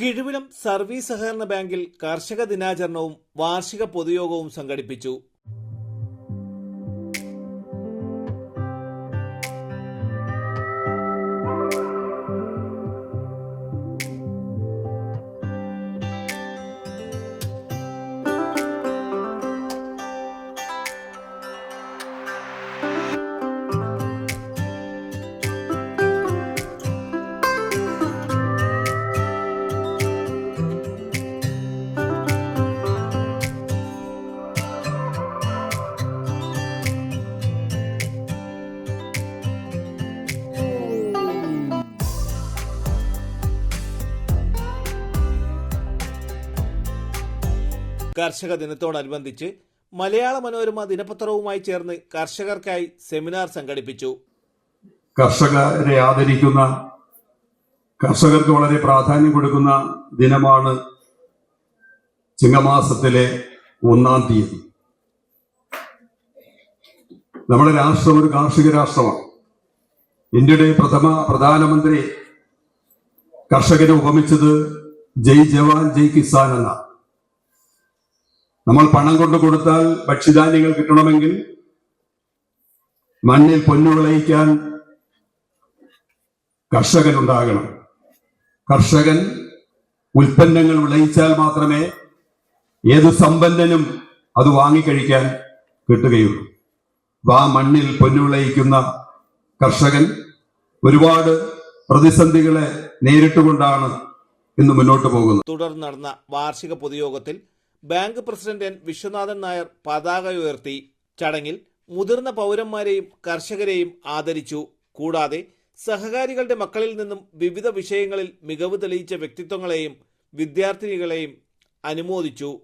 Kizhuvilam service സഹകരണ ബാങ്കിൽ കർഷക ദിനാചരണവും വാർഷിക പൊതുയോഗവും സംഘടിപ്പിച്ചു കർഷക ദിനത്തോടനുബന്ധിച്ച് മലയാള മനോരമ ദിനപത്രവുമായി ചേർന്ന് കർഷകർക്കായി സെമിനാർ സംഘടിപ്പിച്ചു. കർഷകരെ ആദരിക്കുന്ന കർഷകർക്ക് വളരെ പ്രാധാന്യം കൊടുക്കുന്ന ദിനമാണ് ചിങ്ങമാസത്തിലെ ഒന്നാം തീയതി. നമ്മുടെ രാഷ്ട്രം ഒരു കാർഷിക രാഷ്ട്രമാണ്. ഇന്ത്യയുടെ പ്രഥമ പ്രധാനമന്ത്രി കർഷകരെ ഉപമിച്ചത് ജയ് ജവാൻ ജയ് കിസാൻ എന്നാണ് നമ്മൾ പണം കൊണ്ട് കൊടുത്താൽ ഭക്ഷ്യധാന്യങ്ങൾ കിട്ടണമെങ്കിൽ മണ്ണിൽ പൊന്നു വിളയിക്കാൻ കർഷകനുണ്ടാകണം. കർഷകൻ ഉൽപ്പന്നങ്ങൾ വിളയിച്ചാൽ മാത്രമേ ഏത് സമ്പന്നനും അത് വാങ്ങിക്കഴിക്കാൻ കിട്ടുകയുള്ളൂ. അപ്പൊ ആ മണ്ണിൽ പൊന്നു വിളയിക്കുന്ന കർഷകൻ ഒരുപാട് പ്രതിസന്ധികളെ നേരിട്ടുകൊണ്ടാണ് ഇന്ന് മുന്നോട്ട് പോകുന്നത്. തുടർന്ന് നടന്ന വാർഷിക പൊതുയോഗത്തിൽ bank president N. Viswanathan Nair പതാക ഉയർത്തി ചടങ്ങിൽ മുതിർന്ന പൗരന്മാരെയും കർഷകരെയും ആദരിച്ചു. കൂടാതെ സഹകാരികളുടെ മക്കളിൽ നിന്നും വിവിധ വിഷയങ്ങളിൽ മികവ് തെളിയിച്ച വ്യക്തിത്വങ്ങളെയും വിദ്യാർത്ഥിനികളെയും അനുമോദിച്ചു.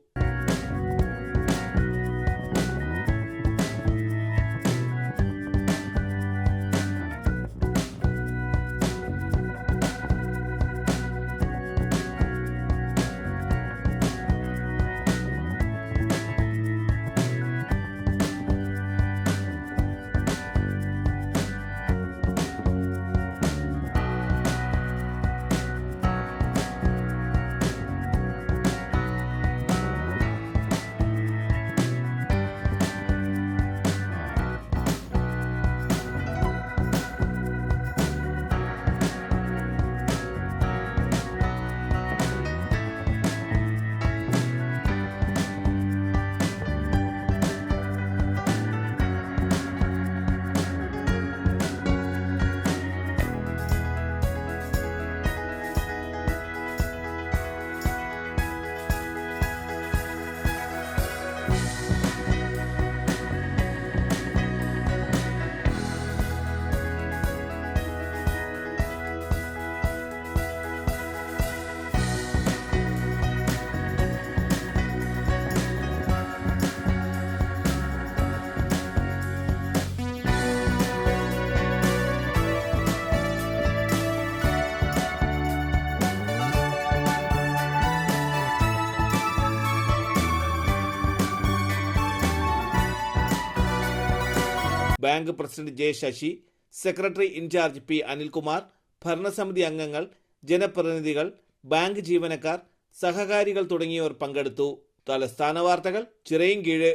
Bank president J Sasi secretary in charge P Anilkumar ഭരണസമിതി അംഗങ്ങൾ ജനപ്രതിനിധികൾ ബാങ്ക് ജീവനക്കാർ സഹകാരികൾ തുടങ്ങിയവർ പങ്കെടുത്തു. തലസ്ഥാന വാർത്തകൾ ചിറയും കീഴ്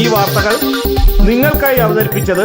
ഈ വാർത്തകൾ നിങ്ങൾക്കായി അവതരിപ്പിച്ചത്